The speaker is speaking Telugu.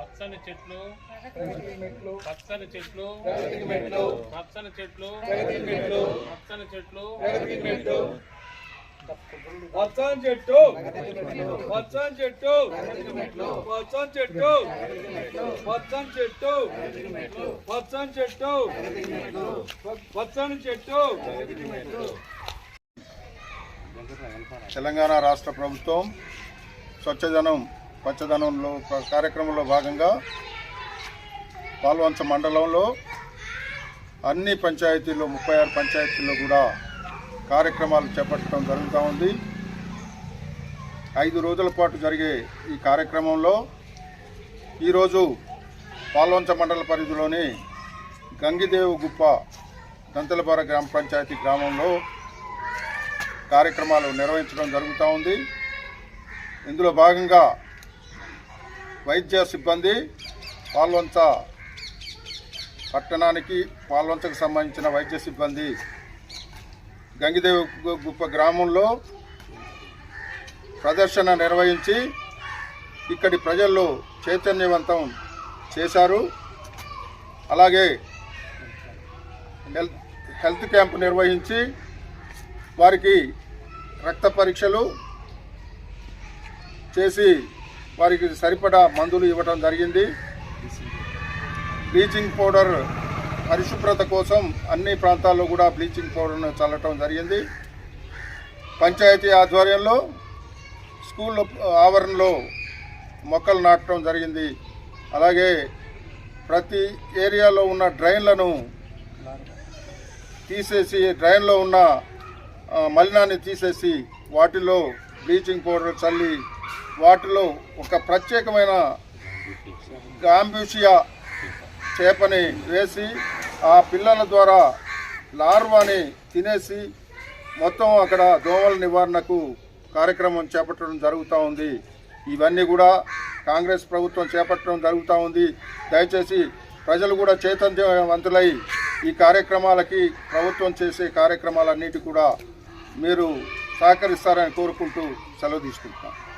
పచ్చని చెట్లు పచ్చని చెట్లు పచ్చని చెట్లు పచ్చని చెట్లు పచ్చని చెట్టు పచ్చని చెట్టు పచ్చని చెట్టు పచ్చని చెట్టు పచ్చని చెట్టు పచ్చని చెట్టు తెలంగాణ రాష్ట్ర ప్రభుత్వం స్వచ్ఛజనం పచ్చదనంలో కార్యక్రమంలో భాగంగా పాల్వంచ మండలంలో అన్ని పంచాయతీల్లో ముప్పై ఆరు పంచాయతీల్లో కూడా కార్యక్రమాలు చేపట్టడం జరుగుతూ ఉంది. ఐదు రోజుల పాటు జరిగే ఈ కార్యక్రమంలో ఈరోజు పాల్వంచ మండల పరిధిలోని గంగిదేవు గుప్ప దంతలపార గ్రామ పంచాయతీ గ్రామంలో కార్యక్రమాలు నిర్వహించడం జరుగుతూ ఉంది. ఇందులో భాగంగా వైద్య సిబ్బంది పాల్వంచ పట్టణానికి పాల్వంచకు సంబంధించిన వైద్య సిబ్బంది గంగిదేవి గుప్ప గ్రామంలో ప్రదర్శన నిర్వహించి ఇక్కడి ప్రజల్లో చైతన్యవంతం చేశారు. అలాగే హెల్త్ హెల్త్ క్యాంప్ నిర్వహించి వారికి రక్త పరీక్షలు చేసి వారికి సరిపడా మందులు ఇవ్వడం జరిగింది. బ్లీచింగ్ పౌడర్ పరిశుభ్రత కోసం అన్ని ప్రాంతాల్లో కూడా బ్లీచింగ్ పౌడర్ను చల్లటం జరిగింది. పంచాయతీ ఆధ్వర్యంలో స్కూల్ ఆవరణలో మొక్కలు నాటడం జరిగింది. అలాగే ప్రతి ఏరియాలో ఉన్న డ్రైన్లను తీసేసి డ్రైన్లో ఉన్న మలినాన్ని తీసేసి వాటిలో బ్లీచింగ్ పౌడర్ చల్లి వాటిలో ఒక ప్రత్యేకమైన గాంబ్యూషియా చేపని వేసి ఆ పిల్లల ద్వారా లార్వాని తినేసి మొత్తం అక్కడ దోమల నివారణకు కార్యక్రమం చేపట్టడం జరుగుతూ ఉంది. ఇవన్నీ కూడా కాంగ్రెస్ ప్రభుత్వం చేపట్టడం జరుగుతూ ఉంది. దయచేసి ప్రజలు కూడా చైతన్యవంతులై ఈ కార్యక్రమాలకి ప్రభుత్వం చేసే కార్యక్రమాలన్నిటి కూడా మీరు సహకరిస్తారని కోరుకుంటూ సెలవు తీసుకుంటున్నాను